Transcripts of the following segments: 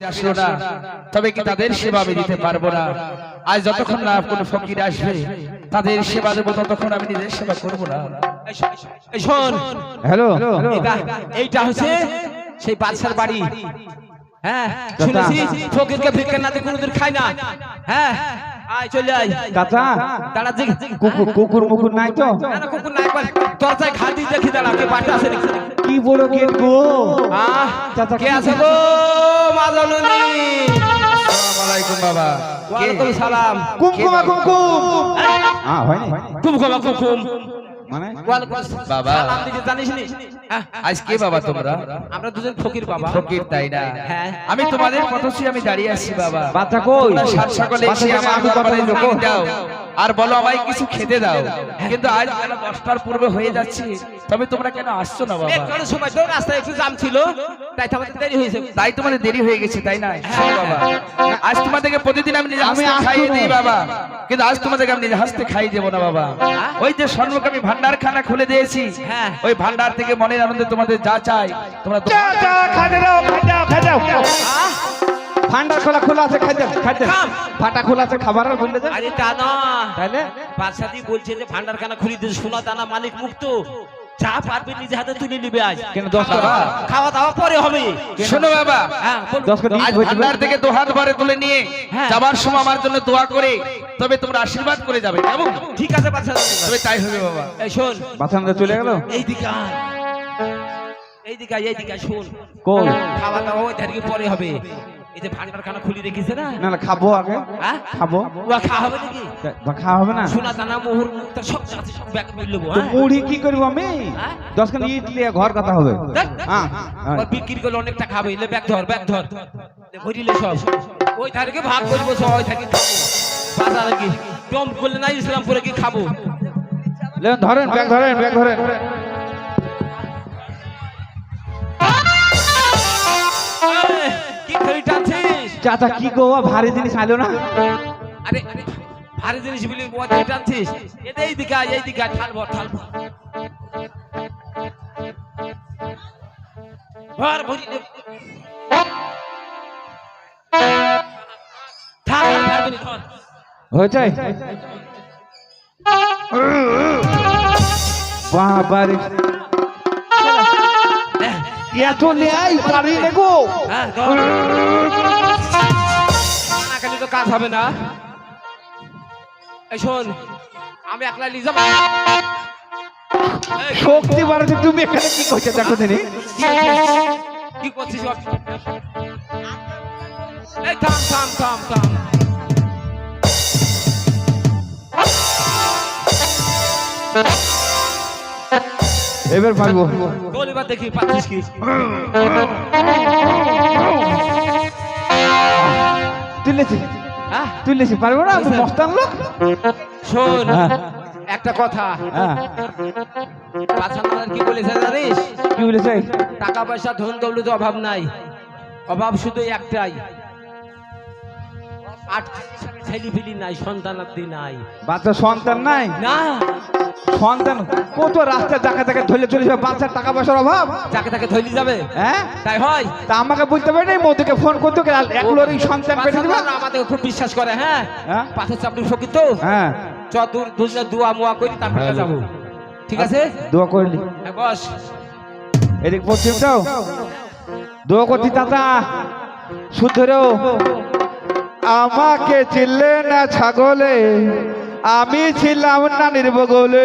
আসলো না। তবে কি তাদের সেবা আমি দিতে পারব না? আজ যতক্ষণ না কোনো ফকির আসবে তাদের সেবা দেবো ততক্ষণ আমি নিজের সেবা করব না। শোন, এই হ্যালো। এইটা হচ্ছে সেই বাদশার বাড়ি। হ্যাঁ শুনেছি ফকিরকে ভিক্ষা না দিয়ে কোনোদিন খায় না। হ্যাঁ আয় চলে আয়। চাচা দাঁড়া যে কুকুর মুকুর নাই তো? না কুকুর না একবার দরজায় ঘা দিয়ে দেখি দাঁড়া কে বাটা আছে কি বড় গেট গো? আহ চাচা, কে আছে গো? মা জননী। আসসালামু আলাইকুম বাবা। ওয়ালাইকুম সালাম কুমকুমা। কুমকুম হয়নি? কুমকুম কুমকুম। মানে। বাবা। জানিস নি হ্যাঁ, আজ কে বাবা তোমরা? আমরা দুজন ফকির বাবা। ফকির তাই না? হ্যাঁ। আমি তোমাদের পথশ্রী আমি দাঁড়িয়ে আছি বাবা। বাচ্চা কই? সাত সকলে এসে আমার দরবারে। যোগ দাও। আর বলো আমায় কিছু খেতে দাও। কিন্তু আজ বেলা দশটার পূর্বে হয়ে যাচ্ছে তবে তোমরা কেন আসছো না বাবা? একটু সময় তো রাস্তায় একটু জাম ছিল। তাই তো আমাদের দেরি হয়েছে। তাই তোমাদের দেরি হয়ে গেছে তাই না? শোনো বাবা। আজ তোমাদেরকে প্রতিদিন আমি নিজে আমি খাইয়ে না। দিই বাবা। কিন্তু আজ তোমাদেরকে আমি নিজে হাসতে খাইয়ে দেবো না বাবা। ওই যে আমি ভান্ডারখানা খুলে দিয়েছি। হ্যাঁ। ওই ভান্ডার থেকে মনের আনন্দে তোমাদের যা চাই তোমরা ভান্ডার খোলা খোলা আছে খাই দাও, খাইতে দাও। ফাটা খোলা আছে খাবার আর বললে যে আরে তা না? তাইলে বাদশাদি বলছে যে ভান্ডারখানা খুলে দিয়েছে সোনা দানা মালিক মুক্ত। যা পারবে নিজে হাতে তুলে নিবে আজ। কেন দশ টাকা। খাওয়া দাওয়া পরে হবে। শোনো বাবা হ্যাঁ দশ করে আজ ভান্ডার থেকে দোহাত ভরে তুলে নিয়ে হ্যাঁ। যাবার সময় আমার জন্য দোয়া করে তবে তোমরা আশীর্বাদ করে যাবে কেমন? ঠিক আছে বাদশা তবে তাই হবে বাবা। এই শোন। বাচ্চা চলে গেল? এই দিকে আয়। এই দিকে আয়, এই দিকে আয়, শোন। কই? খাওয়া দাওয়া ওই ধারকে পরে হবে। এই যে ভান্ডারখানা খুলে রেখেছে না? না না খাব আগে। হ্যাঁ? খাব। ও খাওয়া হবে নাকি? বা খাওয়া হবে না? সোনা দানা মোহর মুক্ত সব আছে সব ব্যাগ মিল নেব হ্যাঁ? মুড়ি কি করব আমি? হ্যাঁ? দশ খান ইট লিয়ে ঘর কথা হবে। হ্যাঁ। বিক্রি করলে অনেক টাকা হবে ব্যাগ ধর ব্যাগ ধর। ভরিলে সব। ওই ধারকে ভাগ করব সব ওই থাকি খাব। বাজারে কি? করলে না ইসলামপুরে কি খাব? ধরেন ব্যাগ ধরেন ব্যাগ ধরেন। চাচা কি গো ভারী জিনিস আইলো না? আরে ভারী জিনিস বলি খড়ি টানছিস এই দিকে এই দিকে ঠাল ভর ঠাল ভর ভর ভরি। থাক আর পারবি না, ধর। হয়েছে? বাবারে। এত নেই পারি নে গো। হ্যাঁ, কাজ হবে না। শোন আমি একলা নিয়ে যাব শক্তি বাড়াতে তুমি এখানে কি করছ দেখো দিনি কি করছিস? এই থাম থাম থাম থাম। এবার পারব। বল এবার দেখি পাচ্ছিস কি? তুলেছি হ্যাঁ তুলেছি পারব না? আমি মস্তান লোক শোন হ্যাঁ। একটা কথা। হ্যাঁ। কি বলেছে জানিস? কি বলেছে? টাকা পয়সা ধন দৌলত অভাব নাই। অভাব শুধু একটাই। আট ছেলে ফিলি নাই সন্তানাদি নাই। বাচ্চা সন্তান নাই? না। সন্তান কত রাস্তা দেখা দেখা ধরে চলে যাবে বাচ্চার টাকা পয়সার অভাব? যাকে তাকে ধৈলি যাবে? হ্যাঁ? তাই হয়। তা আমাকে বলতে পারি নাই মোদিকে ফোন করতে এক লোরই সন্তান পেটে দিবা? আমাদের খুব বিশ্বাস করে হ্যাঁ? হ্যাঁ? পাথর চাপড়ি ফকির তো হ্যাঁ। চতুর দুজনে দুয়া মুয়া করি তারপরে যাব। ঠিক আছে? দোয়া করলি হ্যাঁ, বস। এদিক পশ্চিমটাও। দোয়া করছি চাচা। শুধরেও আমাকে চিনলে না ছাগলে? আমি ছিলাম নানির বগলে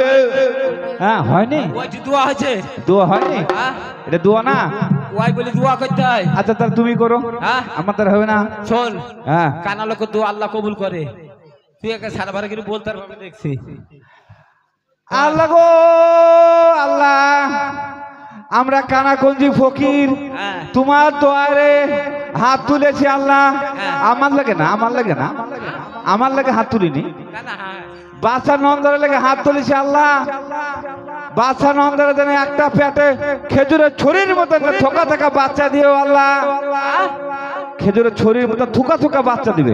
হ্যাঁ হয়নি? দোয়া হয়েছে। দোয়া হয়নি? হ্যাঁ। এটা দোয়া না? ওয়াই বলে দোয়া করতে হয়। আচ্ছা তাহলে তুমি করো। হ্যাঁ। আমার তার হবে না? শোন হ্যাঁ। কানা লোক দোয়া আল্লাহ কবুল করে। তুই একে সারা বারে কিন্তু বলতে পারবি দেখছি। আল্লাহ গো! আল্লাহ আমরা কানাকঞ্জি ফকির। হ্যাঁ। তোমার দোয়ারে হাত তুলেছি আল্লাহ। হ্যাঁ। আমার লাগে না আমার লাগে না। আমার লাগে হাত তুলিনি। বাসা হ্যাঁ। বাচ্চা নন্দরের লেগে হাত তুলেছি আল্লাহ। বাচ্চা নন্দরে জন্য একটা পেটে খেজুরের ছড়ির মতো থোকা থাকা বাচ্চা দিও আল্লাহ। খেজুরের ছড়ির মতো থুকা থুকা বাচ্চা দিবে।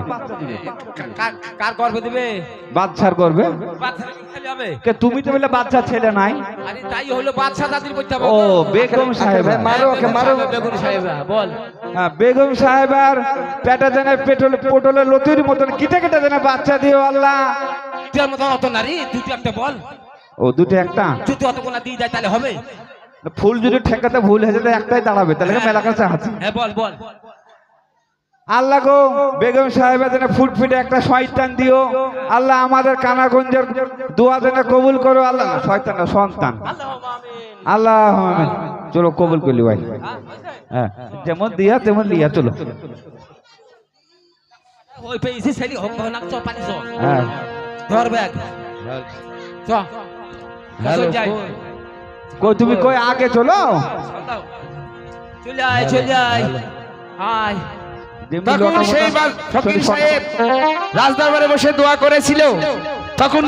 কার- গর্ভে দিবে? বাচ্চার করবে বাচ্চা খেলে হবে? কে তুমি তো বলে বাচ্চা ছেলে নাই। আরে তাই হলো বাচ্চা দাদির করতে হবে ও বেগম সাহেব। মারো ওকে মারো। বেগুন সাহেব বল। হ্যাঁ, বেগম সাহেব আর পেটা জানে পেট্রোল পটলের লতির মতন কিটে কেটে জানে বাচ্চা দিও আল্লাহ। তুই মতো অত নারী তুই তুই একটা বল। ও দুটো একটা? যদি অত কোনা দিয়ে দেয় তাহলে হবে। ফুল যদি ঠেকাতে ভুল হয়েছে তো একটাই দাঁড়াবে তাহলে মেলা কাছে আছে। হ্যাঁ বল বল। আল্লাহ গো বেগম সাহেবের জন্য ফুটফুটে একটা শয়তান দিও। আল্লাহ আমাদের কানাগঞ্জের দোয়া যেন কবুল করো। আল্লাহ শয়তান না, সন্তান। আল্লাহ। চলো কবুল করলি ভাই। হ্যাঁ যেমন দিয়া তেমন লিয়া চলো। হ্যাঁ। তুমি কই আগে চলো? চলে আয় চলে আয়। আয়। তখন সেই ফকির সাহেব রাজদরবারে বসে দোয়া করেছিল। তখন